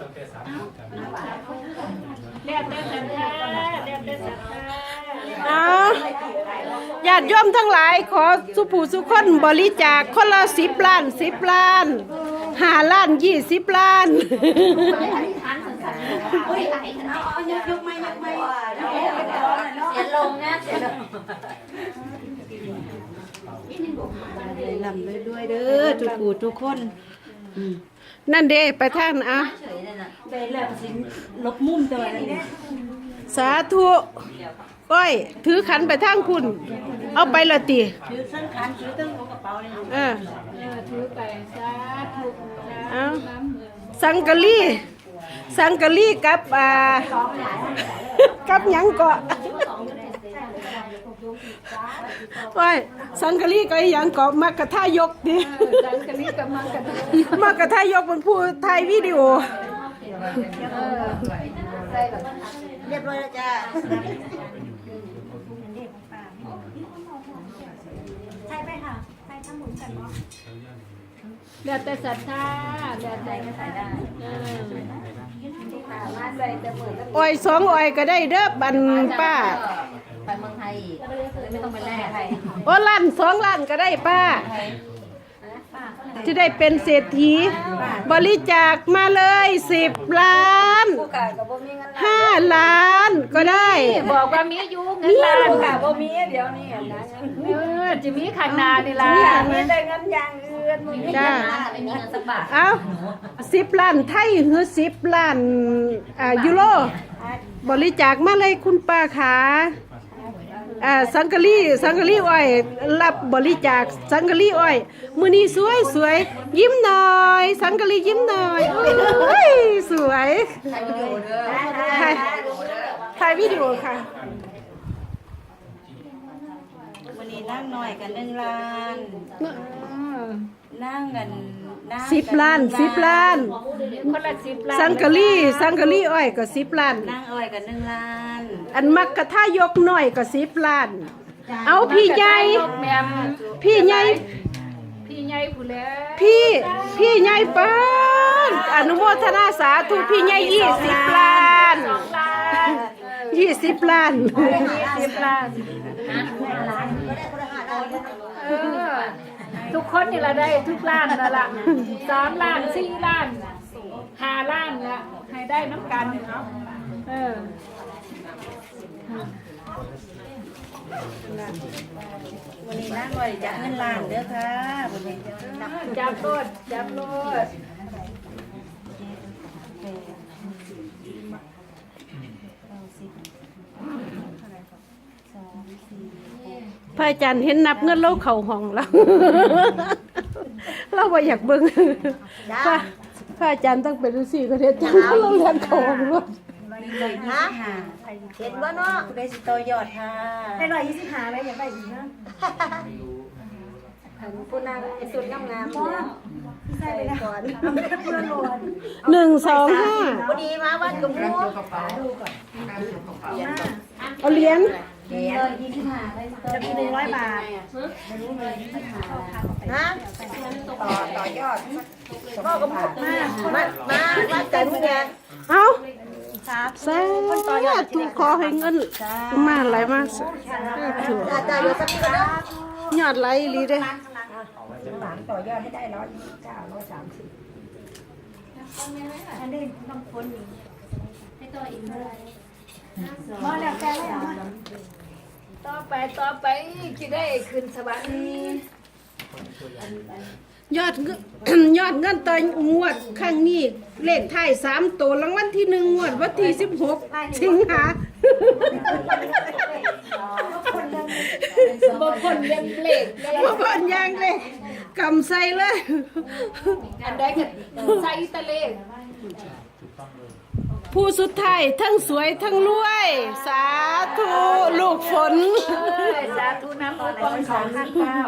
ตั้งแต่สามทุ่มกันเรียกได้สัญญาเรียกได้สัญญาเอาญาติโยมทั้งหลายขอสุผู้สุคนบริจาคคนละสิบล้านสิบล้านห้าล้านยี่สิบล้าน เสียลงนะเสียลงลำเลยด้วยเด้อทุกผู้ทุกคนอืม นั่นเด้ไปท่านอะได้แล้วสิลบมุมตัวนี้สาธุก้อย ถือขันไปทางคุณ เอาไปละติถือเส้นคันถือตั้งกระเป๋าเลยเออถือไปสาธุเอาสังกะลีสังกะลีกับอ่ากับหยังเกาะ โอ้ยสังกะลีกับอีหยังเกาะมากระทายกดิสังกะลีกับมังกะมากระทายกเป็นผู้ถ่ายวิดีโอเรียบร้อยแล้วจ้าเดี๋ยวแต่ศรัทธาเดี๋ยวแต่ก็ใส่ได้มาใส่แต่เหมือนอ้อยสองอ้อยก็ได้เด้อบันป้า ไปเมืองไทยอีก ไม่ต้องไปแลกไทยโอ้ล้านสองล้านก็ได้ป้า จะได้เป็นเศรษฐี บริจาคมาเลยสิบล้านผู้กากับบ่มีเงินห้าล้านก็ได้ บอกว่ามีอยู่เงินล้านค่ะบ่มีเดี๋ยวนี้นะเออจะมีข้างหน้านี่ล่ะมีได้เงินอย่างอื่นมีจ้าไม่มีเงินสักบาทเอาสิบล้านไทยหรือสิบล้านอ่ายูโรบริจาคมาเลยคุณป้าขา อ่าสังกะลีสังกะลีอ้อย รับบริจาคสังกะลีอ้อยมือนี้สวยสวยยิ้มหน่อย สังกะลียิ้มหน่อยโอ้ยสวยถ่ายถ่ายวิดีโอค่ะวันนี้นั่งหน่อยกันหนึ่งล้านนั่งกันนั่ง สิบล้านสิบล้าน คนละสิบล้านสังกะลีสังกะลีอ้อยก็สิบล้าน นั่งอ้อยกันหนึ่งล้านอันมักกะท่ายกหน่อยก็สิบล้าน เอาพี่ใหญ่แม่มพี่ใหญ่พี่ใหญ่ผู้แล้วพี่พี่ใหญ่ปานอนุโมทนาสาธุพี่ใหญ่ยี่สิบล้านล้านยี่สิบล้านสิบล้านเออ ทุกคนนี่ละได้ทุกล้านนั่นละสามล้านสี่ล้านห้าล้านละให้ได้น้ำกันเออวันนี้นั่งอ้จากเงินล้านเด้อค่ะวันนี้จับรถจับรถ พระอาจารย์เห็นนับเงินเราเข่าห้องแล้วเราว่าอยากเบิ่งพระพระอาจารย์ต้องเป็นฤาษีก็ได้จังเราเรียนเข่าห้องรถฮะเห็นว่าเนาะได้สิโตยอดค่ะได้ร้อยยี่สิบห้าเลยอย่าไปอีกนะผู้นางสุดงามงามเลยใส่ไปก่อนหนึ่งสองห้าพอดีมาวัดกับหมูเอาเหรียญ เห็นยี่สิบห้าจะมีหนึ่งร้อยบาทฮะต่อต่อยอดพ่อกับหมูมามาวัดกันเนี่ยเอาสาธุขอให้เงินมาไหลมาสาธุอาจารย์อยู่สักทีนะยอดไหลอีหลีเด้อต่อยอดให้ได้ร้อยเก้าร้อยสามสิบมาแล้วแกแล้วต่อ ไปต่อไปจะได้ขึ้นสวรรค์นี้ยอดเงิน ยอดเงินต่องวดครั้งนี้เลขท้ายสามตัวรางวัลที่หนึ่งงวดวันที่สิบหกสิงหาบางคนเรียนเลขได้บ่พอนยางเลยกำใส่เลยอันใดก็ใส่ตะเลข ผู้สุดท้ายทั้งสวยทั้งรวย สาธุ ลูกฝน สาธุน้ำพระปองของข้าเก้า